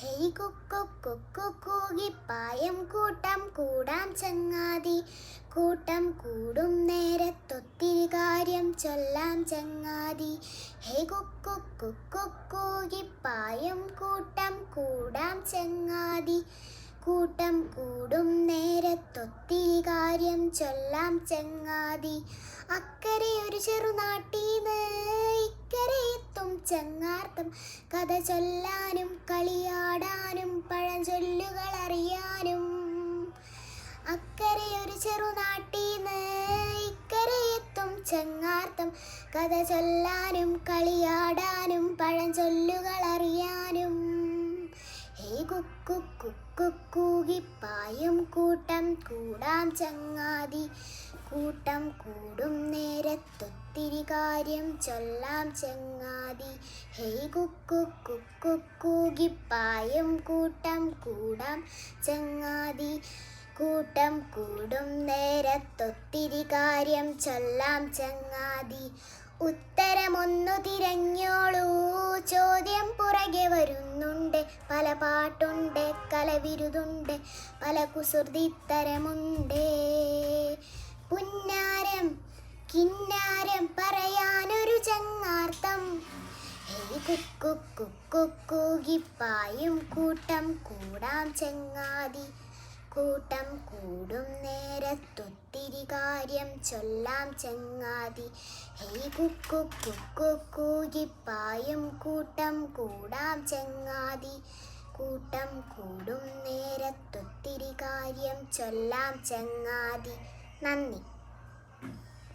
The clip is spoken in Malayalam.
ഹേയ് കുക്കു കൂകി പായം കൂട്ടം കൂടാം ചങ്ങാതി. കൂട്ടം കൂടും നേരത്തൊത്തിരി കാര്യം ചൊല്ലാം ചങ്ങാതി. ഹേ കുക്കു കൂകി പായം കൂട്ടം കൂടാം ചങ്ങാതി. കൂട്ടം കൂടും നേരത്തൊത്തിരി കാര്യം ചൊല്ലാം ചങ്ങാതി. അക്കരെ ഒരു ചെറുനാട്ടീന്ന് ഇക്കരെ എത്തും ചങ്ങാർത്തം. കഥ ചൊല്ലാനും കളിയാടാനും പഴഞ്ചൊല്ലുകൾ അറിയാനും അക്കരെ ഒരു ചെറുനാട്ടീന്ന് ഇക്കരെ എത്തും ചെങ്ങാർത്തം കഥ ചൊല്ലാനും കളിയാടാനും പഴഞ്ചൊല്ലുകൾ അറിയാനും ഹേ കുക്കു കുക്കു കൂകിപ്പായും കൂട്ടം കൂടാം ചങ്ങാതി കൂട്ടം കൂടും നേരത്തൊത്തിരി കാര്യം ചൊല്ലാം ചങ്ങാതി. ഹേയ് കുക്കു കുക്കു കൂകിപ്പായും കൂട്ടം കൂടാം ചങ്ങാതി. കൂട്ടം കൂടും നേരത്തൊത്തിരി കാര്യം ചൊല്ലാം ചങ്ങാതി. ഉത്തരമൊന്നു തിരഞ്ഞോളൂ ചോദ്യം പുറകെ വരുന്നുണ്ട്. പല പാട്ടുണ്ട് കലവിരുതുണ്ട് പല കുസൃതിത്തരമുണ്ട്. കിന്നാരം പറയാനൊരു ചങ്ങാർത്തം. കൂകിപ്പായും കൂട്ടം കൂടാം ചങ്ങാതി. കൂട്ടം കൂടും നേരത്തൊത്തിരി കാര്യം ചൊല്ലാം ചങ്ങാതി. ഹെയ് കുക്കു കുക്കു കൂകിപ്പായും കൂട്ടം കൂടാം ചങ്ങാതി. കൂട്ടം കൂടും നേരത്തൊത്തിരി കാര്യം ചൊല്ലാം ചങ്ങാതി. നന്ദി.